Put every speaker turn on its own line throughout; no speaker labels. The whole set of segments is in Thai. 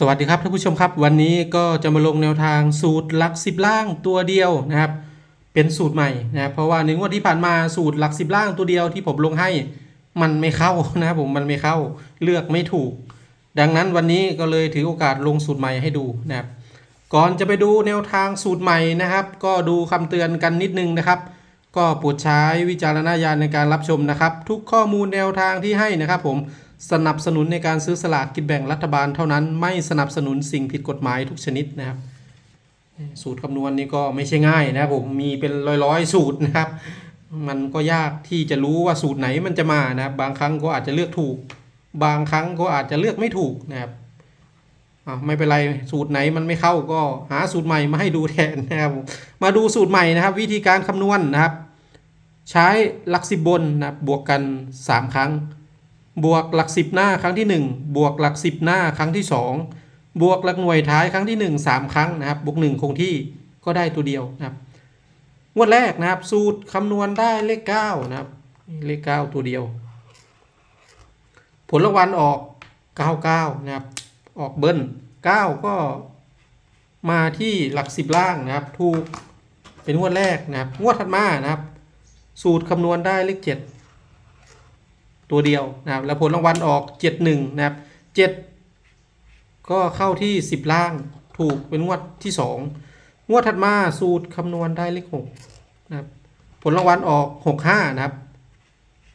สวัสดีครับท่านผู้ชมครับ วันนี้ก็จะมาลงแนวทางสูตรหลักสิบล่างตัวเดียวนะครับ เป็นสูตรใหม่นะครับเพราะว่าในงวดที่ผ่านมาสูตรหลักสิบล่างตัวเดียวที่ผมลงให้มันไม่เข้านะครับผมมันไม่เข้าเลือกไม่ถูก ดังนั้นวันนี้ก็เลยถือโอกาสลงสูตรใหม่ให้ดูนะครับก่อนจะไปดูแนวทางสูตรใหม่นะครับ ก็ดูคำเตือนกันนิดนึงนะครับ ก็โปรดใช้วิจารณญาณในการรับชมนะครับ ทุกข้อมูลแนวทางที่ให้นะครับ ผม สนับสนุนในการซื้อสลากกินแบ่งรัฐบาลเท่านั้น ไม่สนับสนุนสิ่งผิดกฎหมายทุกชนิดนะครับ สูตรคำนวณนี่ก็ไม่ใช่ง่ายนะครับผมมีเป็นร้อยๆ สูตรนะครับ มันก็ยากที่จะรู้ว่าสูตรไหนมันจะมานะครับ บางครั้งก็อาจจะเลือกถูก บางครั้งก็อาจจะเลือกไม่ถูกนะครับอะไม่เป็นไรสูตรไหนมันไม่เข้าก็หาสูตรใหม่มาให้ดูแทนนะครับ มาดูสูตรใหม่นะครับ วิธีการคำนวณนะครับ ใช้หลักสิบบนนะบบวกกัน 3 ครั้ง บวกหลักสิบหน้าครั้งที่ 1 บวกหลักสิบหน้าครั้งที่ 2 บวกหลักหน่วยท้ายครั้งที่ 1 3 ครั้งนะครับ บวก 1 คงที่ก็ได้ตัวเดียวนะครับงวดแรกนะครับ สูตรคำนวณได้เลข9นะครับ เลข 9 ตัวเดียว ผลรางวัลออก 99 นะครับ ออกเบิ้ล9 ก็มาที่หลัก 10 ล่างนะครับ ถูกเป็นงวดแรกนะครับ งวดถัดมานะครับ สูตรคำนวณได้เลข 7 ตัวเดียวนะครับแล้วผลรางวัลออก 71 นะครับ 7 ก็เข้าที่ 10 ล่างถูกเป็นงวดที่ 2 งวดถัดมาสูตรคำนวณได้เลข6นะครับผลรางวัลออก 65 นะครับ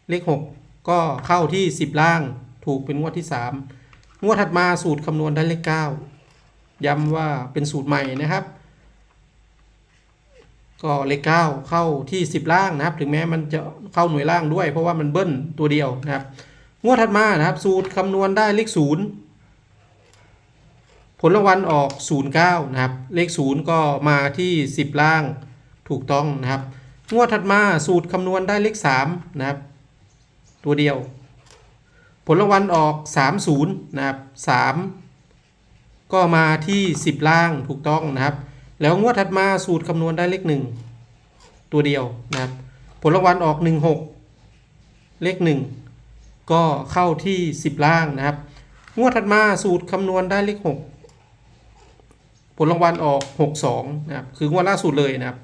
เลข 6 ก็เข้าที่ 10 ล่างถูกเป็นงวดที่ 3 งวดถัดมาสูตรคำนวณได้เลข 9 ย้ำว่าเป็นสูตรใหม่นะครับ ก็เลข9เข้าที่ 10 ล่างนะครับ ถึงแม้มันจะเข้าหน่วยล่างด้วย เพราะว่ามันเบิ้ลตัวเดียวนะครับ งวดถัดมานะครับ สูตรคำนวณได้เลข0ผลรางวัลออก 09 นะครับ เลข 0 ก็มาที่ 10 ล่างถูกต้องนะครับ งวดถัดมาสูตรคำนวณได้เลข 3 นะครับ ตัวเดียว ผลรางวัลออก 30 นะครับ 3 ก็มาที่ 10 ล่างถูกต้องนะครับ แล้วงวดถัดมาสูตรคำนวณได้เลข1ตัวเดียวนะครับ ผลรางวัลออก 16 เลข 1 ก็เข้าที่ 10 ล่างนะครับ งวดถัดมาสูตรคำนวณได้เลข 6 ผลรางวัลออก 62 นะครับ คืองวดล่าสุดเลยนะครับ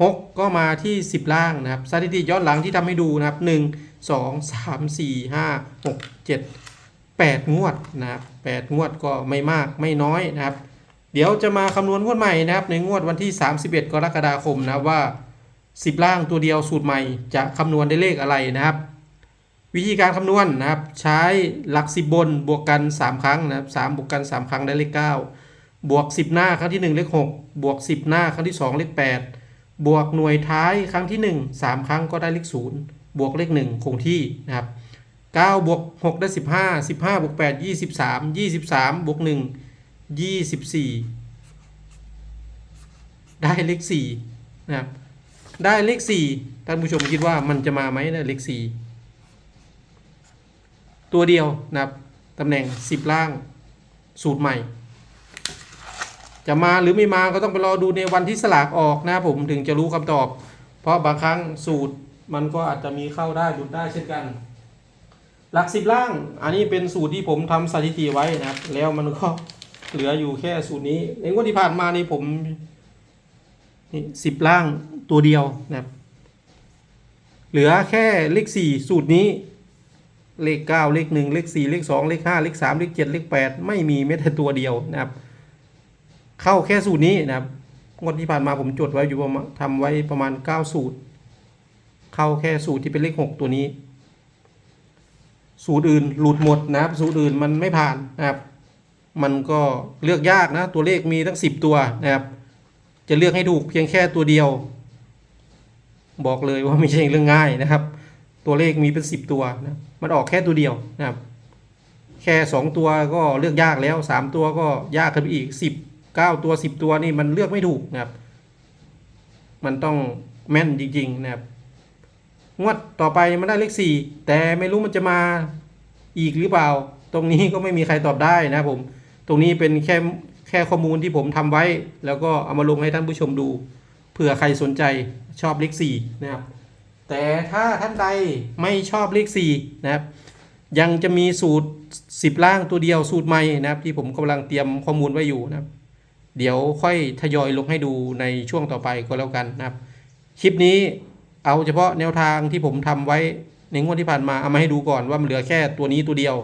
6 ก็มาที่ 10 ล่างนะครับสถิติย้อนหลังที่ทำให้ดูนะครับ 1 2 3 4 5 6 7 8 งวดนะครับ8งวดก็ไม่มากไม่น้อยนะครับ เดี๋ยวจะมาคำนวณงวดใหม่นะครับ ในงวดวันที่ 31 กรกฎาคมนะว่า 10 ล่างตัวเดียวสูตรใหม่จะคำนวณได้เลขอะไรนะครับ วิธีการคำนวณนะครับ ใช้หลัก 10 บนบวกกัน 3 ครั้งนะครับ3บวกกัน 3 ครั้งได้เลข 9 บวก 10 หน้าครั้งที่ 1 เลข 6 บวก 10 หน้าครั้งที่ 2 เลข 8 บวกหน่วยท้ายครั้งที่ 1 3 ครั้งก็ได้เลข 0 บวกเลข 1 คงที่นะครับ9บวก6ได้ 15 15บวก8 23 23บวก1 24ได้เลข4นะครับได้เลข4ท่านผู้ชมคิดว่ามันจะมาไหมนะเลข4ตัวเดียวนะครับตำแหน่ง10ล่างสูตรใหม่ จะมาหรือไม่มาก็ต้องไปรอดูในวันที่สลากออกนะครับผมถึงจะรู้คำตอบ เพราะบางครั้งสูตรมันก็อาจจะมีเข้าได้หลุดได้เช่นกัน หลักสิบล่าง อันนี้เป็นสูตรที่ผมทำสถิติไว้นะครับ แล้วมันก็ เหลืออยู่แค่สูตรนี้ ในงวดที่ผ่านมานี่ผมนี่สิบล่างตัวเดียวนะครับ เหลือแค่เลขสี่สูตรนี้ เลขเก้าเลขหนึ่งเลขสี่เลขสองเลขห้าเลขสามเลขเจ็ดเลขแปดไม่มีแม้แต่ตัวเดียวนะครับ เข้าแค่สูตรนี้นะครับงวดที่ผ่านมาผมจดไว้อยู่ประมาณทำไว้ประมาณเก้าสูตร เข้าแค่สูตรที่เป็นเลขหกตัวนี้ สูตรอื่นหลุดหมดนะครับ สูตรอื่นมันไม่ผ่านนะครับ มันก็เลือกยากนะ ตัวเลขมีทั้งสิบตัวนะครับ จะเลือกให้ถูกเพียงแค่ตัวเดียว บอกเลยว่าไม่ใช่เรื่องง่ายนะครับ ตัวเลขมีเป็นสิบตัวนะมันออกแค่ตัวเดียวนะครับ แค่สองตัวก็เลือกยากแล้วสามตัวก็ยากขึ้นไปอีกสิบเก้าตัวสิบตัวนี่มันเลือกไม่ถูกนะครับ มันต้องแม่นจริง ๆ นะครับงวดต่อไปมันได้เลขสี่แต่ไม่รู้มันจะมาอีกหรือเปล่า ตรงนี้ก็ไม่มีใครตอบได้นะครับผม ตรงนี้เป็นแค่แค่ข้อมูลที่ผมทำไว้ แล้วก็เอามาลงให้ท่านผู้ชมดูเผื่อใครสนใจชอบเลขสี่นะครับ แต่ถ้าท่านใดไม่ชอบเลขสี่นะครับ ยังจะมีสูตร10ล่างตัวเดียวสูตรใหม่นะครับ ที่ผมกำลังเตรียมข้อมูลไว้อยู่นะครับ เดี๋ยวค่อยทยอยลงให้ดูในช่วงต่อไปก็แล้วกันนะครับ คลิปนี้เอาเฉพาะแนวทางที่ผมทำไว้ในงวดที่ผ่านมาเอามาให้ดูก่อนว่ามันเหลือแค่ตัวนี้ตัวเดียว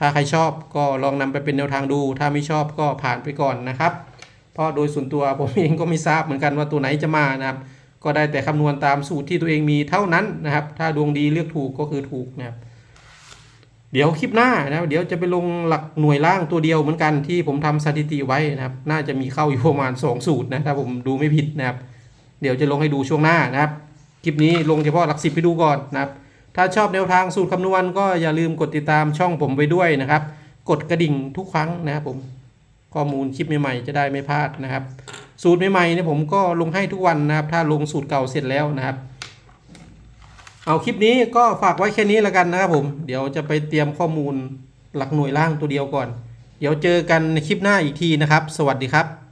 ถ้าใครชอบก็ลองนำไปเป็นแนวทางดู ถ้าไม่ชอบก็ผ่านไปก่อนนะครับ เพราะโดยส่วนตัวผมเองก็ไม่ทราบเหมือนกันว่าตัวไหนจะมานะครับ ก็ได้แต่คำนวณตามสูตรที่ตัวเองมีเท่านั้นนะครับ ถ้าดวงดีเลือกถูกก็คือถูกนะครับ เดี๋ยวคลิปหน้านะครับ เดี๋ยวจะไปลงหลักหน่วยล่างตัวเดียวเหมือนกันที่ผมทำสถิติไว้นะครับ น่าจะมีเข้าอยู่ประมาณ 2 สูตรนะถ้าผมดูไม่ผิดนะครับ เดี๋ยวจะลงให้ดูช่วงหน้านะครับ คลิปนี้ลงเฉพาะหลักสิบไปดูก่อนนะครับ ถ้าชอบแนวทางสูตรคำนวณก็อย่าลืมกดติดตามช่องผมไว้ด้วยนะครับ กดกระดิ่งทุกครั้งนะครับผมข้อมูลคลิปใหม่ๆจะได้ไม่พลาดนะครับ สูตรใหม่ๆเนี่ยผมก็ลงให้ทุกวันนะครับ ถ้าลงสูตรเก่าเสร็จแล้วนะครับ เอาคลิปนี้ก็ฝากไว้แค่นี้แล้วกันนะครับผม เดี๋ยวจะไปเตรียมข้อมูลหลักหน่วยล่างตัวเดียวก่อน เดี๋ยวเจอกันในคลิปหน้าอีกทีนะครับ สวัสดีครับ